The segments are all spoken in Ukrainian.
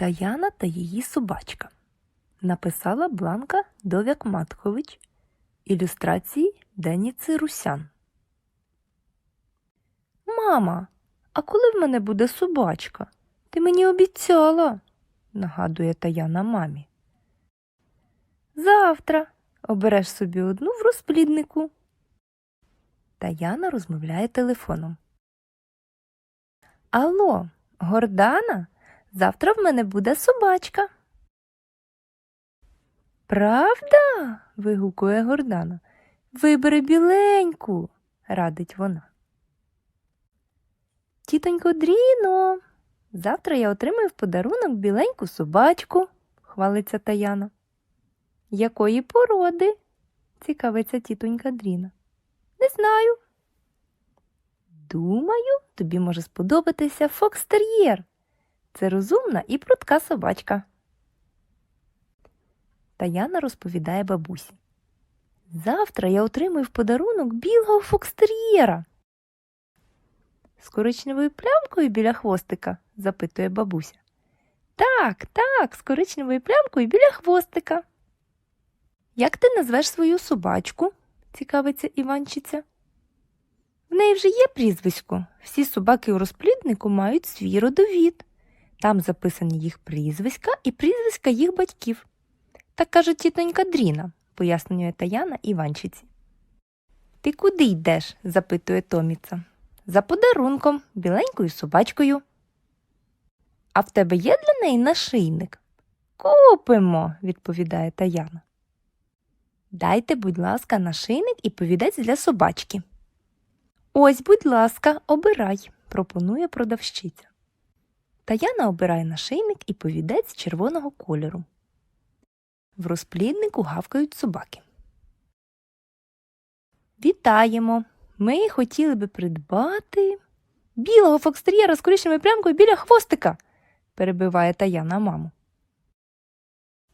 Таяна та її собачка. Написала Бланка Довяк Маткович. Ілюстрації Деніци Русян. Мама, а коли в мене буде собачка? Ти мені обіцяла, нагадує Таяна мамі. Завтра обереш собі одну в розпліднику. Таяна розмовляє телефоном. Алло, Гордана, завтра в мене буде собачка. Правда? вигукує Гордана. Вибери біленьку, радить вона. Тітонько Дріно, завтра я отримаю в подарунок біленьку собачку, хвалиться Таяна. Якої породи? цікавиться тітонька Дріна. Не знаю. Думаю, тобі може сподобатися фокстер'єр. Це розумна і прудка собачка. Таяна розповідає бабусі. Завтра я отримую в подарунок білого фокстер'єра. З коричневою плямкою біля хвостика? запитує бабуся. Так, так, з коричневою плямкою біля хвостика. Як ти назвеш свою собачку? цікавиться Іванчиця. В неї вже є прізвисько. Всі собаки у розпліднику мають свій родовід. Там записані їх прізвиська і прізвиська їх батьків. Так каже тітонька Дріна, пояснює Таяна Іванчиці. Ти куди йдеш? запитує Томіца. За подарунком, біленькою собачкою. А в тебе є для неї нашийник? Купимо, відповідає Таяна. Дайте, будь ласка, нашийник і повідець для собачки. Ось, будь ласка, обирай, пропонує продавщиця. Таяна обирає нашийник і повідець червоного кольору. В розпліднику гавкають собаки. Вітаємо! Ми хотіли би придбати білого фокстер'єра з коричневою плямкою біля хвостика, перебиває Таяна маму.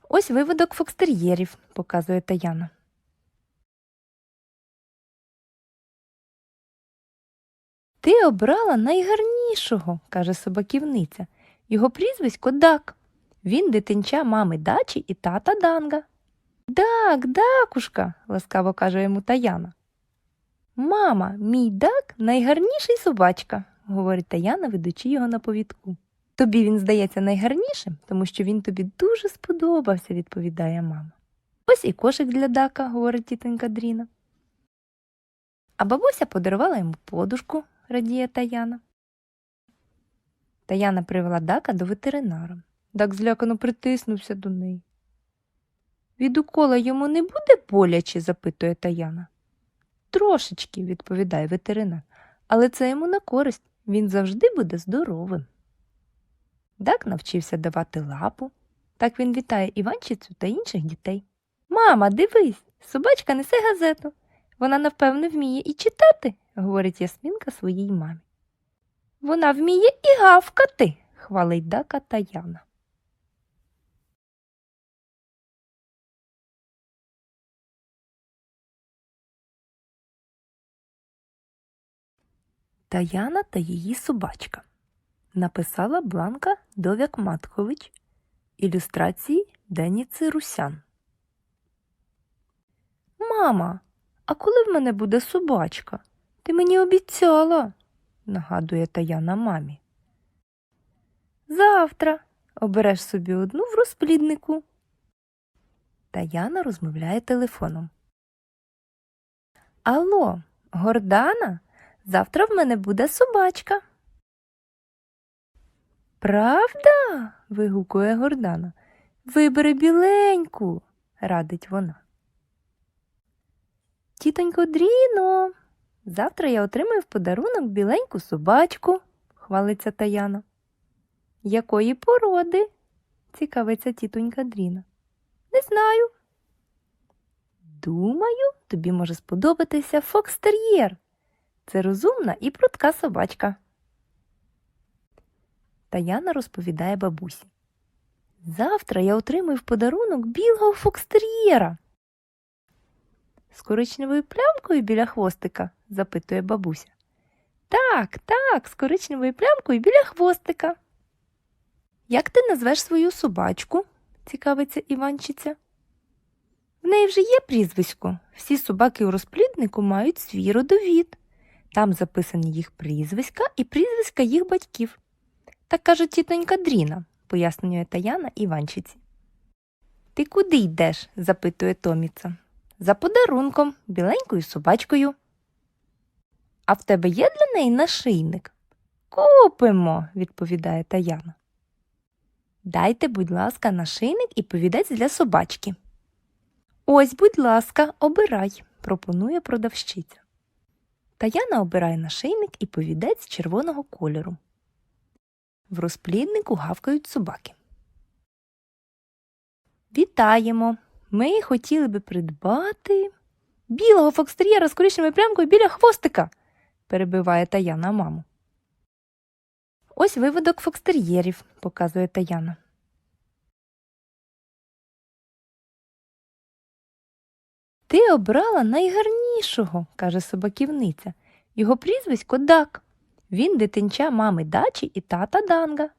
Ось виводок фокстер'єрів, показує Таяна. Ти обрала найгарнішого, каже собаківниця. Його прізвисько Дак. Він дитинча мами дачі і тата Данга. Дак, дакушка, ласкаво каже йому Таяна. Мама, мій дак найгарніший собачка, говорить Таяна, ведучи його на повідку. Тобі він здається найгарнішим, тому що він тобі дуже сподобався, відповідає мама. Ось і кошик для дака, говорить тітонька Дріна. А бабуся подарувала йому подушку, радіє Таяна. Таяна привела дака до ветеринара. Дак злякано притиснувся до неї. Від укола йому не буде боляче? запитує Таяна. Трошечки, відповідає ветеринар, але це йому на користь, він завжди буде здоровим. Дак навчився давати лапу. Так він вітає Іванчицю та інших дітей. Мама, дивись, собачка несе газету. Вона, напевно, вміє і читати, говорить Ясмінка своїй мамі. Вона вміє і гавкати, хвалить Дака Таяна. Таяна та її собачка. Написала Бланка Довяк Маткович. Ілюстрації Деніци Русян. Мама, а коли в мене буде собачка? Ти мені обіцяла, нагадує Таяна мамі. Завтра обереш собі одну в розпліднику. Таяна розмовляє телефоном. Алло, Гордана, завтра в мене буде собачка. Правда? вигукує Гордана. Вибери біленьку, радить вона. Тітонько Дріно, завтра я отримаю в подарунок біленьку собачку, хвалиться Таяна. Якої породи? цікавиться тітонька Дріна. Не знаю. Думаю, тобі може сподобатися фокстер'єр. Це розумна і прудка собачка. Таяна розповідає бабусі. Завтра я отримую в подарунок білого фокстер'єра. З коричневою плямкою біля хвостика? Запитує бабуся. Так, так, з коричневою плямкою біля хвостика. Як ти назвеш свою собачку? цікавиться Іванчиця. В неї вже є прізвисько. Всі собаки у розпліднику мають свій родовід. Там записані їх прізвиська і прізвиська їх батьків. Так каже тітонька Дріна, пояснює Таяна Іванчиці. Ти куди йдеш? запитує Томіца. За подарунком, біленькою собачкою. А в тебе є для неї нашийник? Купимо, відповідає Таяна. Дайте, будь ласка, нашийник і повідець для собачки. Ось, будь ласка, обирай, пропонує продавщиця. Таяна обирає нашийник і повідець червоного кольору. В розпліднику гавкають собаки. Вітаємо! Ми хотіли би придбати білого фокстер'єра з коричневою плямкою біля хвостика, перебиває Таяна маму. Ось виводок фокстер'єрів, показує Таяна. Ти обрала найгарнішого, каже собаківниця. Його прізвисько Дак. Він дитинча мами дачі і тата Данга.